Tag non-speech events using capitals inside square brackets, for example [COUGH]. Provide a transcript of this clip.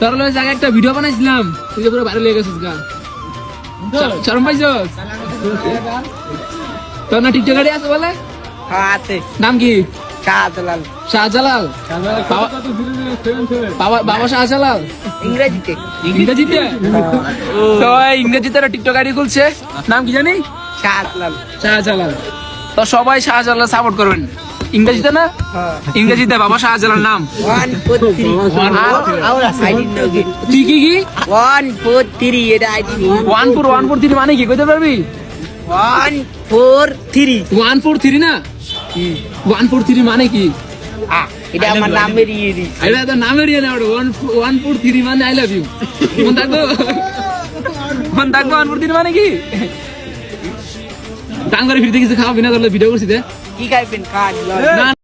তোর জায়গায় একটা ভিডিও বানাইছিলাম। তুই পুরো ভাইরাল হয়ে গেছিস গা। শ- শরম পাইছস তোর না টিকটকারি আছে বলে? হাতে নাম কি? শাহজালাল। শাহজালাল। বাবা- বাবা বাবা শাহজালাল? ইংরেজিতে। ইংরেজিতে? তো ইংরেজিতে টিকটক আইডি খুলছে। নাম কি জানি? শাহজালাল। শাহজালাল। তো সবাই শাহজালাল সাপোর্ট করবেন। ইংরেজিতে না? হ্যাঁ। ইংরেজিতে বাবা শাহজালাল নাম। [LAUGHS] তুই কি কি? ওয়ান ফোর থ্রি এটা one four one four three মানে কি? কইতে পারবি? One four three one four three না? ওয়ান ফোর থ্রি মানে কি? এটা আমার নামের ইয়ে এটা তো নামের ইয়ে না ওয়ান ওয়ান ফোর থ্রি মানে আই লাভ ইউ মন থাকব? মন থাকব ওয়ান ফোর থ্রি মানে কি? টাঙ্গারে ফিরতে কিছু খাওয়াবি না তাহলে ভিডিও করছি দে। কি খাইবেন কাজ না